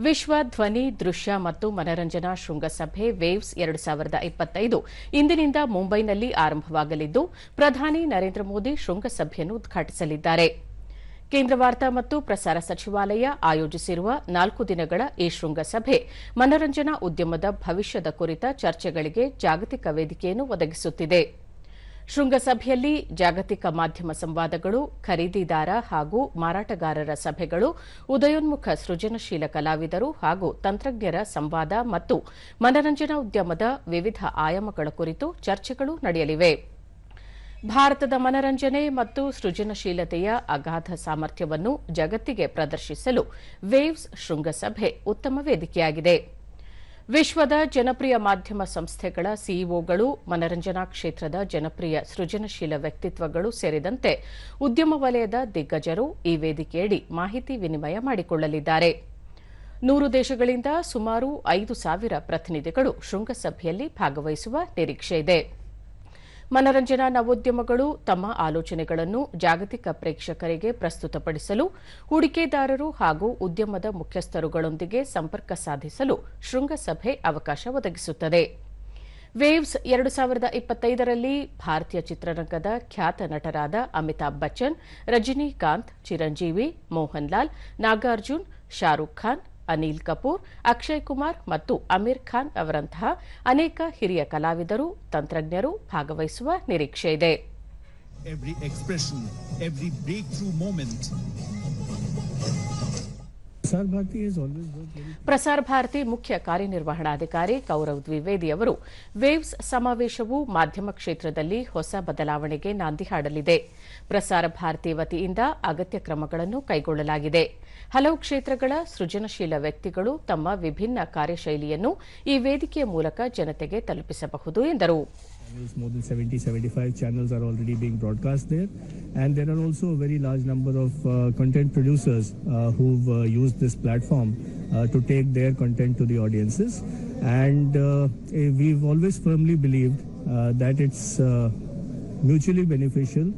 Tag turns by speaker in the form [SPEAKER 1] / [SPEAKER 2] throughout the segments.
[SPEAKER 1] ವಿಶ್ವ ಧ್ವನಿ, ದೃಶ್ಯ ಮತ್ತು ಮನರಂಜನಾ ಶೃಂಗಸಭೆ ವೇವ್ಸ್ ಎರಡು ಸಾವಿರದ ಇಪ್ಪತ್ತೈದು ಇಂದಿನಿಂದ ಮುಂಬೈನಲ್ಲಿ ಆರಂಭವಾಗಲಿದ್ದು, ಪ್ರಧಾನಿ ನರೇಂದ್ರ ಮೋದಿ ಶೃಂಗಸಭೆಯನ್ನು ಉದ್ಘಾಟಿಸಲಿದ್ದಾರೆ. ಕೇಂದ್ರ ವಾರ್ತಾ ಮತ್ತು ಪ್ರಸಾರ ಸಚಿವಾಲಯ ಆಯೋಜಿಸಿರುವ ನಾಲ್ಕು ದಿನಗಳ ಈ ಶೃಂಗಸಭೆ ಮನರಂಜನಾ ಉದ್ಯಮದ ಭವಿಷ್ಯದ ಕುರಿತ ಚರ್ಚೆಗಳಿಗೆ ಜಾಗತಿಕ ವೇದಿಕೆಯನ್ನು ಒದಗಿಸುತ್ತಿದೆ. ಶೃಂಗಸಭೆಯಲ್ಲಿ ಜಾಗತಿಕ ಮಾಧ್ಯಮ ಸಂವಾದಗಳು, ಖರೀದಿದಾರ ಹಾಗೂ ಮಾರಾಟಗಾರರ ಸಭೆಗಳು, ಉದಯೋನ್ಮುಖ ಸೃಜನಶೀಲ ಕಲಾವಿದರು ಹಾಗೂ ತಂತ್ರಜ್ಞರ ಸಂವಾದ ಮತ್ತು ಮನರಂಜನಾ ಉದ್ಯಮದ ವಿವಿಧ ಆಯಾಮಗಳ ಕುರಿತು ಚರ್ಚೆಗಳು ನಡೆಯಲಿವೆ. ಭಾರತದ ಮನರಂಜನೆ ಮತ್ತು ಸೃಜನಶೀಲತೆಯ ಅಗಾಧ ಸಾಮರ್ಥ್ಯವನ್ನು ಜಗತ್ತಿಗೆ ಪ್ರದರ್ಶಿಸಲು ವೇವ್ಸ್ ಶೃಂಗಸಭೆ ಉತ್ತಮ ವೇದಿಕೆಯಾಗಿದೆ. ವಿಶ್ವದ ಜನಪ್ರಿಯ ಮಾಧ್ಯಮ ಸಂಸ್ಥೆಗಳ ಸಿಇಒಗಳು, ಮನರಂಜನಾ ಕ್ಷೇತ್ರದ ಜನಪ್ರಿಯ ಸೃಜನಶೀಲ ವ್ಯಕ್ತಿತ್ವಗಳು ಸೇರಿದಂತೆ ಉದ್ಯಮ ವಲಯದ ದಿಗ್ಗಜರು ಈ ವೇದಿಕೆಯಡಿ ಮಾಹಿತಿ ವಿನಿಮಯ ಮಾಡಿಕೊಳ್ಳಲಿದ್ದಾರೆ. ನೂರು ದೇಶಗಳಿಂದ ಸುಮಾರು ಐದು ಸಾವಿರ ಪ್ರತಿನಿಧಿಗಳು ಶೃಂಗಸಭೆಯಲ್ಲಿ ಭಾಗವಹಿಸುವ ನಿರೀಕ್ಷೆಯಿದೆ ಮನರಂಜನಾ ನವೋದ್ಯಮಗಳು ತಮ್ಮ ಆಲೋಚನೆಗಳನ್ನು ಜಾಗತಿಕ ಪ್ರೇಕ್ಷಕರಿಗೆ ಪ್ರಸ್ತುತಪಡಿಸಲು, ಹೂಡಿಕೆದಾರರು ಹಾಗೂ ಉದ್ಯಮದ ಮುಖ್ಯಸ್ಥರುಗಳೊಂದಿಗೆ ಸಂಪರ್ಕ ಸಾಧಿಸಲು ಶೃಂಗಸಭೆ ಅವಕಾಶ ಒದಗಿಸುತ್ತದೆ. ವೇವ್ಸ್ ಎರಡು ಸಾವಿರದ ಇಪ್ಪತ್ತೈದರಲ್ಲಿ ಭಾರತೀಯ ಚಿತ್ರರಂಗದ ಖ್ಯಾತ ನಟರಾದ ಅಮಿತಾಬ್ ಬಚ್ಚನ್, ರಜನಿಕಾಂತ್, ಚಿರಂಜೀವಿ ಮೋಹನ್ ಲಾಲ್ ನಾಗಾರ್ಜುನ್, ಶಾರುಖ್ ಖಾನ್ ಅನಿಲ್ ಕಪೂರ್ ಅಕ್ಷಯ್ ಕುಮಾರ್ ಮತ್ತು ಅಮೀರ್ ಖಾನ್ ಅವರಂತಹ ಅನೇಕ ಹಿರಿಯ ಕಲಾವಿದರು ತಂತ್ರಜ್ಞರು ಭಾಗವಹಿಸುವ ನಿರೀಕ್ಷೆಯಿದೆ ಪ್ರಸಾರ ಭಾರತಿ ಮುಖ್ಯ ಕಾರ್ಯನಿರ್ವಹಣಾಧಿಕಾರಿ ಕೌರವ್ ದ್ವಿವೇದಿ ಅವರು, ವೇವ್ಸ್ ಸಮಾವೇಶವು ಮಾಧ್ಯಮ ಕ್ಷೇತ್ರದಲ್ಲಿ ಹೊಸ ಬದಲಾವಣೆಗೆ ನಾಂದಿ ಹಾಡಲಿದೆ. ಪ್ರಸಾರ ಭಾರತಿ ವತಿಯಿಂದ ಅಗತ್ಯ ಕ್ರಮಗಳನ್ನು ಕೈಗೊಳ್ಳಲಾಗಿದೆ. ಹಲವು ಕ್ಷೇತ್ರಗಳ ಸೃಜನಶೀಲ ವ್ಯಕ್ತಿಗಳು ತಮ್ಮ ವಿಭಿನ್ನ ಕಾರ್ಯಶೈಲಿಯನ್ನು ಈ ವೇದಿಕೆಯ ಮೂಲಕ ಜನತೆಗೆ ತಲುಪಿಸಬಹುದು ಎಂದರು.
[SPEAKER 2] More than 70, 75 channels are already being broadcast there. And there are also a very large number of uh, content producers uh, who've uh, used this platform uh, to take their content to the audiences. And uh, eh, we've always firmly believed uh, that it's mutually beneficial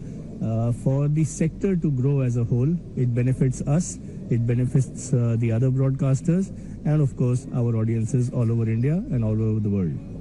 [SPEAKER 2] for the sector to grow as a whole. It benefits us, it benefits the other broadcasters, and of course, our audiences all over India and all over the world.